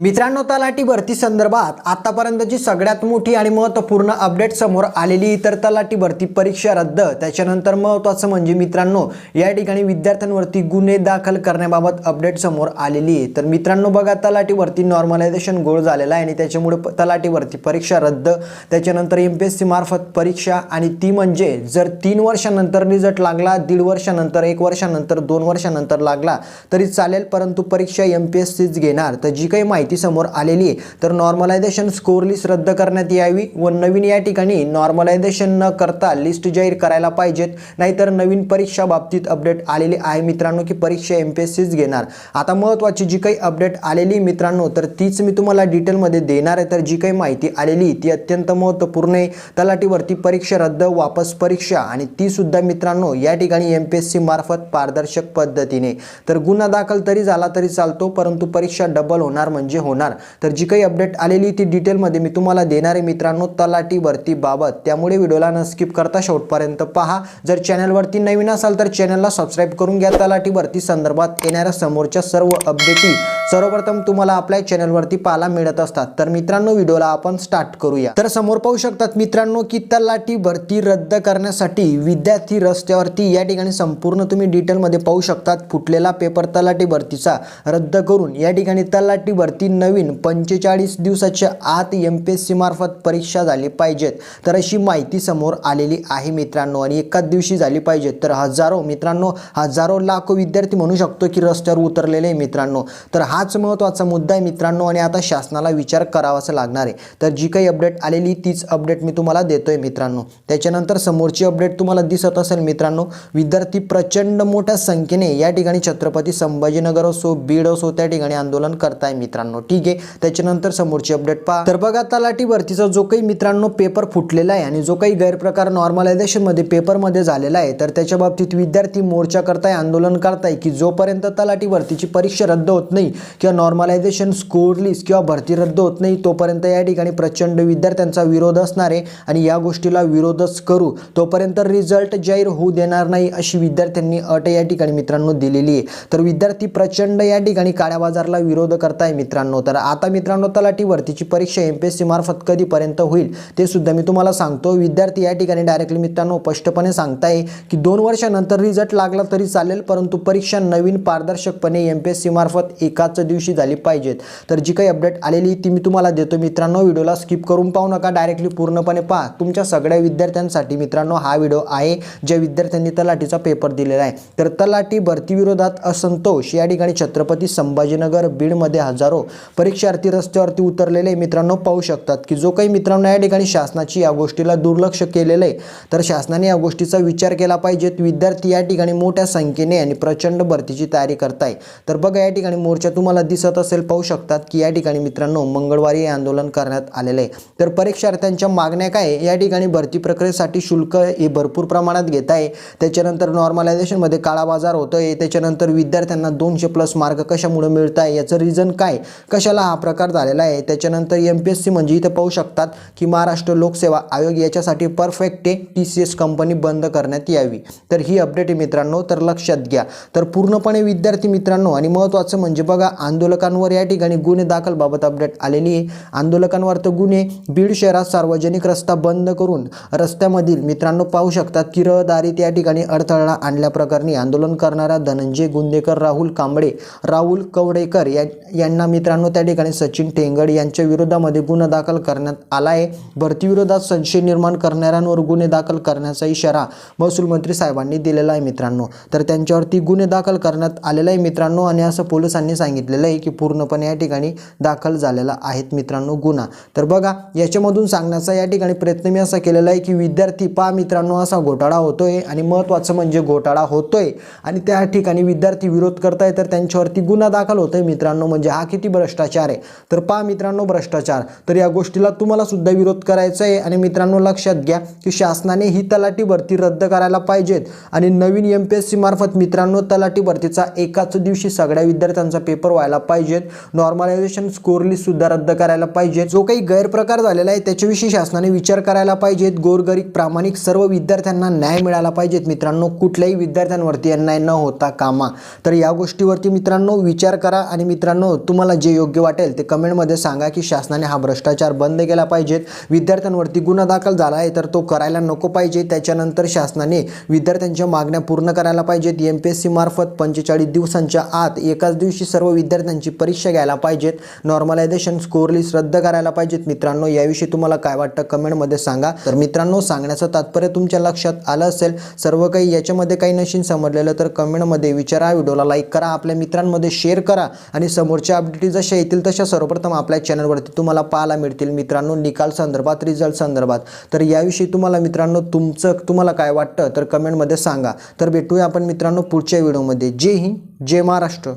मित्रांनो तलाठी भरती संदर्भात आतापर्यंतची सगळ्यात मोठी आणि महत्त्वपूर्ण अपडेट समोर आलेली तर तलाठी भरती परीक्षा रद्द. त्याच्यानंतर महत्त्वाचं म्हणजे मित्रांनो या ठिकाणी विद्यार्थ्यांवरती गुन्हे दाखल करण्याबाबत अपडेट समोर आलेली आहे. तर मित्रांनो बघा तलाठी भरती नॉर्मलायझेशन गोळ झालेला आहे आणि त्याच्यामुळे प- तलाठी भरती परीक्षा रद्द. त्याच्यानंतर एम पी एस सी मार्फत परीक्षा आणि ती म्हणजे जर तीन वर्षानंतर रिझल्ट लागला दीड वर्षानंतर एक वर्षानंतर दोन वर्षानंतर लागला तरी चालेल परंतु परीक्षा एम पी एस सीच घेणार. तर जी काही माहिती समोर आलेली आहे. तर नॉर्मलायझेशन स्कोर लिस्ट रद्द करण्यात यावी व नवीन या ठिकाणी नॉर्मलायझेशन न करता लिस्ट जाहीर करायला पाहिजेत. नाहीतर नवीन परीक्षा बाबतीत अपडेट आलेली आहे. मित्रांनो की परीक्षा एम पी एस सीच घेणार. आता महत्त्वाची जी काही अपडेट आलेली मित्रांनो तर तीच मी तुम्हाला डिटेलमध्ये देणार आहे. तर जी काही माहिती आलेली ती अत्यंत महत्त्वपूर्ण आहे. तलाठीवरती परीक्षा रद्द वापस परीक्षा. आणि ती सुद्धा मित्रांनो या ठिकाणी एम पी एस सी मार्फत पारदर्शक पद्धतीने. तर गुन्हा दाखल तरी झाला तरी चालतो परंतु परीक्षा डबल होणार म्हणजे म्हणजे होणार. तर जी काही अपडेट आलेली ती डिटेलमध्ये मी तुम्हाला देणार आहे मित्रांनो तलाठी भरती बाबत. त्यामुळे व्हिडिओला न स्किप करता शेवटपर्यंत पहा. जर चॅनलवरती नवीन असाल तर चॅनलला सबस्क्राईब करून घ्या. तलाठी भरती संदर्भात येणाऱ्या समोरच्या सर्व अपडेटी सर्वप्रथम तुम्हाला आपल्या चॅनलवरती पाहायला मिळत असतात. तर मित्रांनो व्हिडिओला आपण स्टार्ट करूया. तर समोर पाहू शकतात मित्रांनो की तलाठी भरती रद्द करण्यासाठी विद्यार्थी रस्त्यावरती या ठिकाणी संपूर्ण तुम्ही डिटेलमध्ये पाहू शकतात. फुटलेला पेपर तलाठी भरतीचा रद्द करून या ठिकाणी तलाठी भरती नवीन पंचेचाळीस दिवसाच्या आत एम पी एस सीमार्फत परीक्षा झाली पाहिजेत. तर अशी माहिती समोर आलेली आहे मित्रांनो आणि एकाच दिवशी झाली पाहिजेत. तर हजारो मित्रांनो हजारो लाखो विद्यार्थी म्हणू शकतो की रस्त्यावर उतरलेले आहे मित्रांनो. तर हाच महत्त्वाचा मुद्दा आहे मित्रांनो आणि आता शासनाला विचार करावाच लागणार आहे. तर जी काही अपडेट आलेली तीच अपडेट मी तुम्हाला देतोय मित्रांनो. त्याच्यानंतर समोरची अपडेट तुम्हाला दिसत असेल मित्रांनो विद्यार्थी प्रचंड मोठ्या संख्येने या ठिकाणी छत्रपती संभाजीनगर असो बीड असो त्या ठिकाणी आंदोलन करताय मित्रांनो. ठीक आहे? त्याच्यानंतर समोरची अपडेट पहा. तर बघा तलाठी भरतीचा जो काही मित्रांनो पेपर फुटलेला आहे आणि जो काही गैरप्रकार नॉर्मलायझेशनमध्ये पेपरमध्ये झालेला आहे तर त्याच्या बाबतीत विद्यार्थी मोर्चा करताय आंदोलन करताय की जोपर्यंत तलाठी भरतीची परीक्षा रद्द होत नाही किंवा नॉर्मलायझेशन स्कोर लिस्ट किंवा भरती रद्द होत नाही तोपर्यंत या ठिकाणी प्रचंड विद्यार्थ्यांचा विरोध असणार आहे आणि या गोष्टीला विरोधच करू. तोपर्यंत रिझल्ट जाहीर होऊ देणार नाही अशी विद्यार्थ्यांनी अट या ठिकाणी मित्रांनो दिलेली आहे. तर विद्यार्थी प्रचंड या ठिकाणी काळ्या बाजारला विरोध करताय मित्रांनो. तर आता मित्रांनो तलाठी भरतीची परीक्षा एम पी एस सी मार्फत कधीपर्यंत होईल ते सुद्धा मी तुम्हाला सांगतो. विद्यार्थी या ठिकाणी डायरेक्टली मित्रांनो स्पष्टपणे सांगताय की दोन वर्षानंतर रिझल्ट लागला तरी चालेल परंतु परीक्षा नवीन पारदर्शकपणे एम पी एस सी मार्फत एकाच दिवशी झाली पाहिजेत. तर जी काही अपडेट आलेली ती मी तुम्हाला देतो. मित्रांनो व्हिडिओला स्किप करून पाहू नका. डायरेक्टली पूर्णपणे पहा. तुमच्या सगळ्या विद्यार्थ्यांसाठी मित्रांनो हा व्हिडिओ आहे ज्या विद्यार्थ्यांनी तलाठीचा पेपर दिलेला आहे. तर तलाठी भरती विरोधात असंतोष या ठिकाणी छत्रपती संभाजीनगर बीडमध्ये हजारो परीक्षार्थी रस्त्यावरती उतरलेले मित्रांनो पाहू शकतात की जो काही मित्रांनो या ठिकाणी शासनाची या गोष्टीला दुर्लक्ष केलेलं आहे तर शासनाने या गोष्टीचा विचार केला पाहिजेत विद्यार्थी या ठिकाणी मोठ्या संख्येने आणि प्रचंड भरतीची तयारी करताय. तर बघा या ठिकाणी मोर्चा तुम्हाला दिसत असेल पाहू शकतात की या ठिकाणी मित्रांनो मंगळवारी हे आंदोलन करण्यात आलेलं आहे. तर परीक्षार्थ्यांच्या मागण्या काय या ठिकाणी भरती प्रक्रियेसाठी शुल्क हे भरपूर प्रमाणात घेत आहे. त्याच्यानंतर नॉर्मलायझेशनमध्ये काळा बाजार होतो आहे त्याच्यानंतर विद्यार्थ्यांना दोनशे प्लस मार्क कशामुळे मिळत आहे याचं रिझन काय? कशाला हा प्रकार झालेला आहे? त्याच्यानंतर एम पी एस सी म्हणजे इथं पाहू शकतात की महाराष्ट्र लोकसेवा आयोग याच्यासाठी परफेक्ट आहे टी सी एस कंपनी बंद करण्यात यावी. तर ही अपडेट आहे मित्रांनो तर लक्षात घ्या. तर पूर्णपणे विद्यार्थी मित्रांनो आणि महत्त्वाचं म्हणजे बघा आंदोलकांवर या ठिकाणी गुन्हे दाखलबाबत अपडेट आलेली आहे. आंदोलकांवर तर गुन्हे बीड शहरात सार्वजनिक रस्ता बंद करून रस्त्यामधील मित्रांनो पाहू शकतात की रहदारीत या ठिकाणी अडथळा आणल्याप्रकरणी आंदोलन करणाऱ्या धनंजय गुंदेकर राहुल कांबळे राहुल कवडेकर या यांना मित्रांनो त्या ठिकाणी सचिन टेंगड यांच्या विरोधामध्ये गुन्हा दाखल करण्यात आला आहे. भरतीविरोधात संशय निर्माण करणाऱ्यांवर गुन्हे दाखल करण्याचा इशारा महसूल मंत्री साहेबांनी दिलेला आहे मित्रांनो. तर त्यांच्यावरती गुन्हे दाखल करण्यात आलेला आहे मित्रांनो आणि असं पोलिसांनी सांगितलेलं आहे की पूर्णपणे या ठिकाणी दाखल झालेला आहेत मित्रांनो गुन्हा. तर बघा याच्यामधून सांगण्याचा या ठिकाणी प्रयत्न मी असा केलेला आहे की विद्यार्थी पा मित्रांनो असा घोटाळा होतोय आणि महत्त्वाचं म्हणजे घोटाळा होतोय. आणि त्या ठिकाणी विद्यार्थी विरोध करताय तर त्यांच्यावरती गुन्हा दाखल होतोय मित्रांनो. म्हणजे हा किती भ्रष्टाचार आहे. तर पहा मित्रांनो भ्रष्टाचार. तर या गोष्टीला तुम्हाला सुद्धा विरोध करायचा आहे आणि मित्रांनो लक्षात घ्या की शासनाने ही तलाठी भरती रद्द करायला पाहिजेत. आणि नवीन एम पी एस सी मार्फत मित्रांनो तलाठी भरतीचा एकाच दिवशी सगळ्या विद्यार्थ्यांचा पेपर व्हायला पाहिजेत. नॉर्मलायझेशन स्कोर सुद्धा रद्द करायला पाहिजे जो काही गैरप्रकार झालेला आहे त्याच्याविषयी शासनाने विचार करायला पाहिजेत. गोरगरीब प्रामाणिक सर्व विद्यार्थ्यांना न्याय मिळाला पाहिजेत. मित्रांनो कुठल्याही विद्यार्थ्यांवरती अन्याय न होता कामा. तर या गोष्टीवरती मित्रांनो विचार करा आणि मित्रांनो तुम्हाला जे योग्य वाटेल ते कमेंटमध्ये सांगा की शासनाने हा भ्रष्टाचार बंद केला पाहिजेत. विद्यार्थ्यांवरती गुन्हा दाखल झाला आहे तर तो करायला नको पाहिजे. त्याच्यानंतर शासनाने विद्यार्थ्यांच्या मागण्या पूर्ण करायला पाहिजेत. एम पी एस सी मार्फत पंचेचाळीस दिवसांच्या आत एकाच दिवशी सर्व विद्यार्थ्यांची परीक्षा घ्यायला पाहिजेत. नॉर्मलायझेशन स्कोर लिस्ट रद्द करायला पाहिजेत. मित्रांनो याविषयी तुम्हाला काय वाटतं कमेंटमध्ये सांगा. तर मित्रांनो सांगण्याचं तात्पर्य तुमच्या लक्षात आलं असेल सर्व काही याच्यामध्ये काही नशीन समजलेलं तर कमेंटमध्ये विचारा. व्हिडिओला लाईक करा आपल्या मित्रांमध्ये शेअर करा आणि समोरच्या अपडेट जशा येतील तशा सर्वप्रथम आपल्या चॅनलवरती तुम्हाला पाहायला मिळतील. मित्रांनो निकाल संदर्भात रिझल्ट संदर्भात. तर याविषयी तुम्हाला मित्रांनो तुमचं तुम्हाला काय वाटतं? तर कमेंटमध्ये सांगा. तर भेटूया आपण मित्रांनो पुढच्या व्हिडिओमध्ये जय हिंद जय महाराष्ट्र.